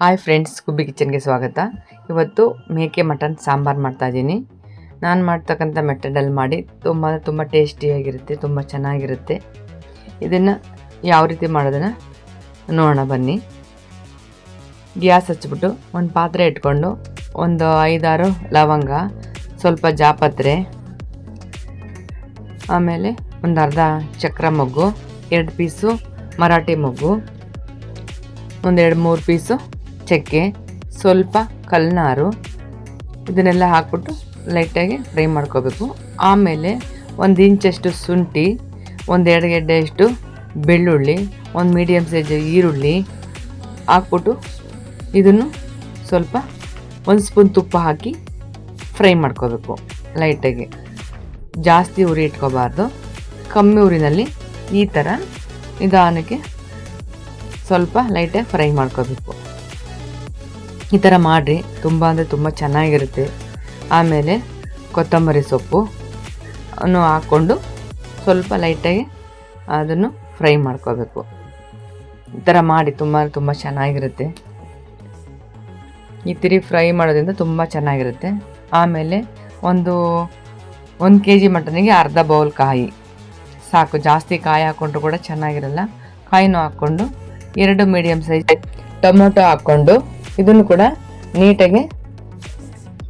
Hi friends ಗುಬ್ಬಿ ಕಿಚನ್ಗೆ ಸ್ವಾಗತ. ಇವತ್ತು ಮೇಕೆ ಮಟನ್ ಸಾಂಬಾರು ಮಾಡ್ತಾಯಿದ್ದೀನಿ ನಾನು ಮಾಡ್ತಕ್ಕಂಥ ಮೆಥಡಲ್ಲಿ ಮಾಡಿ ತುಂಬ ತುಂಬ ಟೇಸ್ಟಿಯಾಗಿರುತ್ತೆ ತುಂಬ ಚೆನ್ನಾಗಿರುತ್ತೆ. ಇದನ್ನು ಯಾವ ರೀತಿ ಮಾಡೋದನ್ನು ನೋಡೋಣ, ಬನ್ನಿ. ಗ್ಯಾಸ್ ಹಚ್ಚಿಬಿಟ್ಟು ಒಂದು ಪಾತ್ರೆ ಇಟ್ಕೊಂಡು ಒಂದು ಐದಾರು ಲವಂಗ, ಸ್ವಲ್ಪ ಜಾಪತ್ರೆ, ಆಮೇಲೆ ಒಂದು ಅರ್ಧ ಚಕ್ರ ಮೊಗ್ಗು, ಎರಡು ಪೀಸು ಮರಾಠಿ ಮೊಗ್ಗು ಒಂದೆರಡು ಮೂರು ಪೀಸು ಚಕ್ಕೆ, ಸ್ವಲ್ಪ ಕಲ್ನಾರು, ಇದನ್ನೆಲ್ಲ ಹಾಕ್ಬಿಟ್ಟು ಲೈಟಾಗಿ ಫ್ರೈ ಮಾಡ್ಕೋಬೇಕು. ಆಮೇಲೆ ಒಂದು ಇಂಚಷ್ಟು ಶುಂಠಿ ಒಂದೆರಡು ಗೆಡ್ಡೆಯಷ್ಟು ಬೆಳ್ಳುಳ್ಳಿ, ಒಂದು ಮೀಡಿಯಮ್ ಸೈಜ್ ಈರುಳ್ಳಿ ಹಾಕ್ಬಿಟ್ಟು ಇದನ್ನು ಸ್ವಲ್ಪ ಒಂದು ಸ್ಪೂನ್ ತುಪ್ಪ ಹಾಕಿ ಫ್ರೈ ಮಾಡ್ಕೋಬೇಕು ಲೈಟಾಗಿ ಜಾಸ್ತಿ ಉರಿ ಇಟ್ಕೋಬಾರ್ದು. ಕಮ್ಮಿ ಉರಿನಲ್ಲಿ ಈ ಥರ ನಿಧಾನಕ್ಕೆ ಸ್ವಲ್ಪ ಲೈಟಾಗಿ ಫ್ರೈ ಮಾಡ್ಕೋಬೇಕು. ಈ ಥರ ಮಾಡಿರಿ. ತುಂಬ ಅಂದರೆ ತುಂಬ ಚೆನ್ನಾಗಿರುತ್ತೆ. ಆಮೇಲೆ ಕೊತ್ತಂಬರಿ ಸೊಪ್ಪು. ಅನ್ನು ಹಾಕ್ಕೊಂಡು ಸ್ವಲ್ಪ ಲೈಟಾಗಿ ಅದನ್ನು ಫ್ರೈ ಮಾಡ್ಕೋಬೇಕು. ಈ ಥರ ಮಾಡಿ ತುಂಬ ತುಂಬ ಚೆನ್ನಾಗಿರುತ್ತೆ. ಈ ತಿರಿ ಫ್ರೈ ಮಾಡೋದ್ರಿಂದ ತುಂಬ ಚೆನ್ನಾಗಿರುತ್ತೆ. ಆಮೇಲೆ ಒಂದು ಒಂದು ಕೆ ಜಿ ಮಟನಿಗೆ ಅರ್ಧ ಬೌಲ್ ಕಾಯಿ. ಸಾಕು, ಜಾಸ್ತಿ ಕಾಯಿ ಹಾಕ್ಕೊಂಡ್ರು ಕೂಡ ಚೆನ್ನಾಗಿರಲ್ಲ. ಕಾಯಿನೂ ಹಾಕ್ಕೊಂಡು ಎರಡು ಮೀಡಿಯಮ್ ಸೈಜ್ ಟೊಮೊಟೊ ಹಾಕ್ಕೊಂಡು ಇದನ್ನು ಕೂಡ ನೀಟಾಗಿ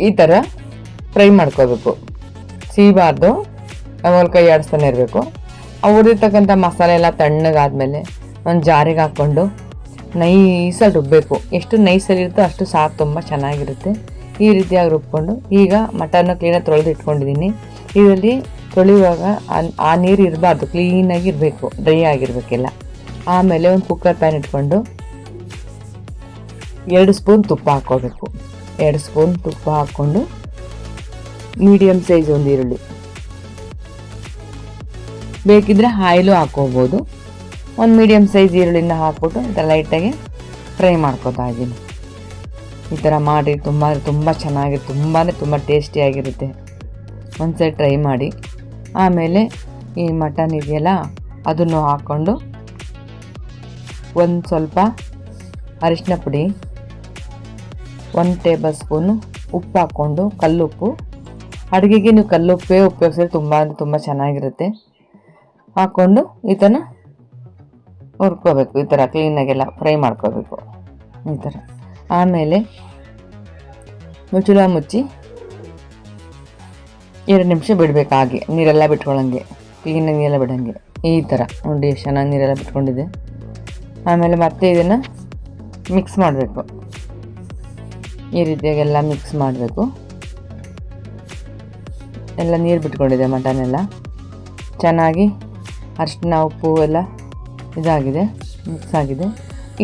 ಈ ಥರ ಫ್ರೈ ಮಾಡ್ಕೋಬೇಕು. ಸೀಬಾರ್ದು ಆಮೇಲೆ ಕೈ ಆಡಿಸ್ತಾನೆ ಇರಬೇಕು. ಅವ್ರಿರ್ತಕ್ಕಂಥ ಮಸಾಲೆ ಎಲ್ಲ ತಣ್ಣಗಾದಮೇಲೆ ಒಂದು ಜಾರಿಗೆ ಹಾಕ್ಕೊಂಡು ನೈಸಲ್ಲಿ ರುಬ್ಬಬೇಕು ಎಷ್ಟು ನೈಸಲ್ಲಿ ಇರುತ್ತೋ ಅಷ್ಟು ಸಾಕು ತುಂಬ ಚೆನ್ನಾಗಿರುತ್ತೆ. ಈ ರೀತಿಯಾಗಿ ರುಬ್ಕೊಂಡು ಈಗ ಮಟನ್ನು ಕ್ಲೀನಾಗಿ ತೊಳೆದು ಇಟ್ಕೊಂಡಿದ್ದೀನಿ. ಇದರಲ್ಲಿ ತೊಳೆಯುವಾಗ ಆ ನೀರು ಇರಬಾರ್ದು. ಕ್ಲೀನಾಗಿರಬೇಕು ಡ್ರೈ ಆಗಿರಬೇಕೆಲ್ಲ. ಆಮೇಲೆ ಒಂದು ಕುಕ್ಕರ್ ಪ್ಯಾನ್ ಇಟ್ಕೊಂಡು ಎರಡು ಸ್ಪೂನ್ ತುಪ್ಪ ಹಾಕ್ಕೋಬೇಕು. ಎರಡು ಸ್ಪೂನ್ ತುಪ್ಪ ಹಾಕ್ಕೊಂಡು ಮೀಡಿಯಮ್ ಸೈಜ್ ಒಂದು ಈರುಳ್ಳಿ. ಬೇಕಿದ್ರೆ ಆಯಿಲು ಹಾಕ್ಕೋಬೋದು. ಒಂದು ಮೀಡಿಯಮ್ ಸೈಜ್ ಈರುಳ್ಳಿನ ಹಾಕ್ಬಿಟ್ಟು ಈ ಲೈಟಾಗಿ ಫ್ರೈ ಮಾಡ್ಕೋತಾ ಇದ್ದೀನಿ. ಈ ಥರ ಮಾಡಿ ತುಂಬ ತುಂಬ ಚೆನ್ನಾಗಿ, ತುಂಬಾ ತುಂಬ ಟೇಸ್ಟಿಯಾಗಿರುತ್ತೆ ಒಂದು ಸೈಡ್ ಟ್ರೈ ಮಾಡಿ. ಆಮೇಲೆ ಈ ಮಟನ್ ಇದೆಯಲ್ಲ, ಅದನ್ನು ಹಾಕ್ಕೊಂಡು ಒಂದು ಸ್ವಲ್ಪ ಅರಿಶಿನ ಪುಡಿ ಒಂದು ಟೇಬಲ್ ಸ್ಪೂನು ಉಪ್ಪು ಹಾಕ್ಕೊಂಡು ಕಲ್ಲುಪ್ಪು. ಅಡುಗೆಗೆ ನೀವು ಕಲ್ಲುಪ್ಪೇ ಉಪಯೋಗಿಸಿದ್ರೆ ತುಂಬ ಅಂದರೆ ತುಂಬ ಚೆನ್ನಾಗಿರುತ್ತೆ. ಹಾಕ್ಕೊಂಡು ಈ ಥರ ಹುರ್ಕೋಬೇಕು ಈ ಥರ ಕ್ಲೀನಾಗೆಲ್ಲ ಫ್ರೈ ಮಾಡ್ಕೋಬೇಕು. ಈ ಥರ ಆಮೇಲೆ ಮುಚ್ಚುಳ ಮುಚ್ಚಿ ಎರಡು ನಿಮಿಷ ಬಿಡಬೇಕು ಹಾಗೆ, ನೀರೆಲ್ಲ ಬಿಟ್ಕೊಳ್ಳಂಗೆ ಕ್ಲೀನಾಗಿ ನೀರೆಲ್ಲ ಬಿಡೋಂಗೆ. ಈ ಥರ ನೋಡಿ ಚೆನ್ನಾಗಿ ನೀರೆಲ್ಲ ಬಿಟ್ಕೊಂಡಿದೆ. ಆಮೇಲೆ ಮತ್ತೆ ಇದನ್ನು ಮಿಕ್ಸ್ ಮಾಡಬೇಕು. ಈ ರೀತಿಯಾಗೆಲ್ಲ ಮಿಕ್ಸ್ ಮಾಡಬೇಕು. ಎಲ್ಲ ನೀರು ಬಿಟ್ಕೊಂಡಿದೆ ಮಟನ್ ಎಲ್ಲ ಚೆನ್ನಾಗಿ ಅರಿಶಿನ ಉಪ್ಪು ಎಲ್ಲ ಇದಾಗಿದೆ ಮಿಕ್ಸ್ ಆಗಿದೆ.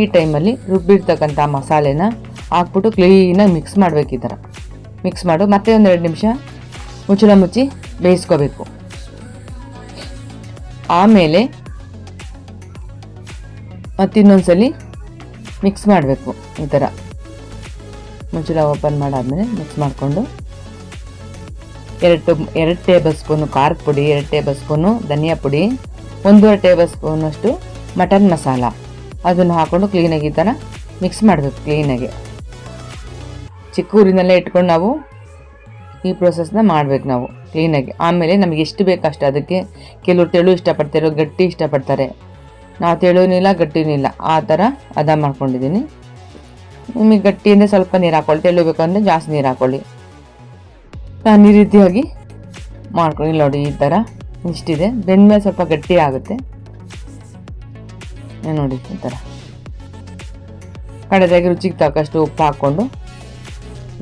ಈ ಟೈಮಲ್ಲಿ ರುಬ್ಬಿರ್ತಕ್ಕಂಥ ಮಸಾಲೆನ ಹಾಕ್ಬಿಟ್ಟು ಕ್ಲೀನಾಗಿ ಮಿಕ್ಸ್ ಮಾಡಬೇಕು ಈ ಥರ. ಮಿಕ್ಸ್ ಮಾಡು, ಮತ್ತೆ ಒಂದು ಎರಡು ನಿಮಿಷ ಮುಚ್ಚಳ ಮುಚ್ಚಿ ಬೇಯಿಸ್ಕೋಬೇಕು. ಆಮೇಲೆ ಮತ್ತಿನ್ನೊಂದ್ಸಲಿ ಮಿಕ್ಸ್ ಮಾಡಬೇಕು ಈ ಥರ. ಮುಚ್ಚಳ ಓಪನ್ ಮಾಡಾದಮೇಲೆ ಮಿಕ್ಸ್ ಮಾಡಿಕೊಂಡು ಎರಡು ಎರಡು ಟೇಬಲ್ ಸ್ಪೂನು ಖಾರದ ಪುಡಿ, ಎರಡು ಟೇಬಲ್ ಸ್ಪೂನು ಧನಿಯಾ ಪುಡಿ, ಒಂದೂವರೆ ಟೇಬಲ್ ಸ್ಪೂನಷ್ಟು ಮಟನ್ ಮಸಾಲ. ಅದನ್ನು ಹಾಕ್ಕೊಂಡು ಕ್ಲೀನಾಗಿ ಈ ಥರ ಮಿಕ್ಸ್ ಮಾಡಬೇಕು ಕ್ಲೀನಾಗಿ ಚಿಕ್ಕ ಊರಿನಲ್ಲೇ ಇಟ್ಕೊಂಡು ನಾವು ಈ ಪ್ರೊಸೆಸ್ನ ಮಾಡಬೇಕು ನಾವು ಕ್ಲೀನಾಗಿ ಆಮೇಲೆ ನಮಗೆ ಎಷ್ಟು ಬೇಕು ಅಷ್ಟು ಅದಕ್ಕೆ ಕೆಲವರು ತೆಳು ಇಷ್ಟಪಡ್ತಾರೆ, ಗಟ್ಟಿ ಇಷ್ಟಪಡ್ತಾರೆ. ನಾವು ತೆಳುವಿನಿಲ್ಲ ಗಟ್ಟಿನೂ ಇಲ್ಲ ಆ ಥರ ಅದ ಮಾಡ್ಕೊಂಡಿದ್ದೀನಿ. ನಿಮಗೆ ಗಟ್ಟಿ ಅಂದರೆ ಸ್ವಲ್ಪ ನೀರು ಹಾಕ್ಕೊಳ್ಳಿ ತೆಳು ಅಂದರೆ ಜಾಸ್ತಿ ನೀರು ಹಾಕ್ಕೊಳ್ಳಿ ನಾನು ಈ ರೀತಿಯಾಗಿ ಮಾಡ್ಕೊಳ್ಳಿ, ನೋಡಿ ಈ ಥರ ಇಷ್ಟಿದೆ. ಬೆಂದ್ಮೇಲೆ ಸ್ವಲ್ಪ ಗಟ್ಟಿ ಆಗುತ್ತೆ. ನೋಡಿ ಈ ಥರ. ಕಡೆದಾಗಿ ರುಚಿಗೆ ತಕ್ಕಷ್ಟು ಉಪ್ಪು ಹಾಕ್ಕೊಂಡು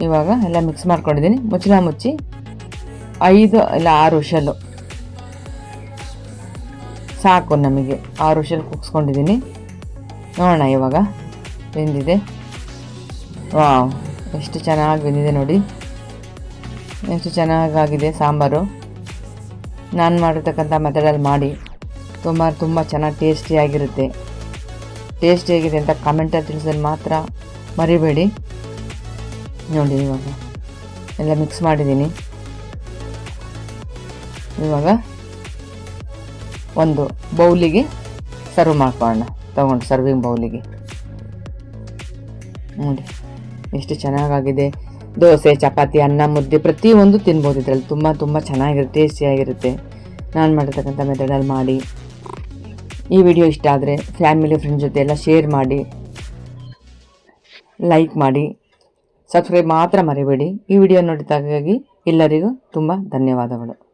ಇವಾಗ ಎಲ್ಲ ಮಿಕ್ಸ್ ಮಾಡ್ಕೊಂಡಿದ್ದೀನಿ. ಮುಚ್ಚಲ ಮುಚ್ಚಿ ಐದು ಇಲ್ಲ ಆರು ಹುಷಲು ಸಾಕು ನಮಗೆ. ಆರು ವಿಷಲ್ ಕುಗ್ಸ್ಕೊಂಡಿದ್ದೀನಿ ನೋಡೋಣ ಇವಾಗ ಬೆಂದಿದೆ. ವಾವ್, ಎಷ್ಟು ಚೆನ್ನಾಗಿ ಬಂದಿದೆ ನೋಡಿ. ಎಷ್ಟು ಚೆನ್ನಾಗಾಗಿದೆ ಸಾಂಬಾರು. ನಾನು ಮಾಡಿರ್ತಕ್ಕಂಥ ಮೆಥಡಲ್ಲಿ ಮಾಡಿ, ತುಂಬ ತುಂಬ ಚೆನ್ನಾಗಿ ಟೇಸ್ಟಿಯಾಗಿರುತ್ತೆ ಟೇಸ್ಟಿಯಾಗಿದೆ ಅಂತ ಕಮೆಂಟಲ್ಲಿ ತಿಳಿಸೋದು ಮಾತ್ರ ಮರಿಬೇಡಿ. ನೋಡಿ ಇವಾಗ, ಎಲ್ಲ ಮಿಕ್ಸ್ ಮಾಡಿದ್ದೀನಿ. ಇವಾಗ ಒಂದು ಬೌಲಿಗೆ ಸರ್ವ್ ಮಾಡ್ಕೊಳ್ಳೋಣ. ತಗೊಂಡು ಸರ್ವಿಂಗ್ ಬೌಲಿಗೆ. ನೋಡಿ. ಎಷ್ಟು ಚೆನ್ನಾಗಾಗಿದೆ. ದೋಸೆ, ಚಪಾತಿ, ಅನ್ನ, ಮುದ್ದೆ ಪ್ರತಿಯೊಂದು ತಿನ್ಬೋದು. ಇದರಲ್ಲಿ ತುಂಬ ತುಂಬ ಚೆನ್ನಾಗಿರುತ್ತೆ, ಟೇಸ್ಟಿಯಾಗಿರುತ್ತೆ. ನಾನು ಮಾಡಿರ್ತಕ್ಕಂಥ ಮೆಥಡಲ್ಲಿ ಮಾಡಿ. ಈ ವಿಡಿಯೋ ಇಷ್ಟ ಆದರೆ ಫ್ಯಾಮಿಲಿ ಫ್ರೆಂಡ್ ಜೊತೆ ಎಲ್ಲ ಶೇರ್ ಮಾಡಿ. ಲೈಕ್ ಮಾಡಿ. ಸಬ್ಸ್ಕ್ರೈಬ್ ಮಾತ್ರ ಮರಿಬೇಡಿ. ಈ ವಿಡಿಯೋ ನೋಡಿದಾಗಾಗಿ ಎಲ್ಲರಿಗೂ ತುಂಬ ಧನ್ಯವಾದಗಳು.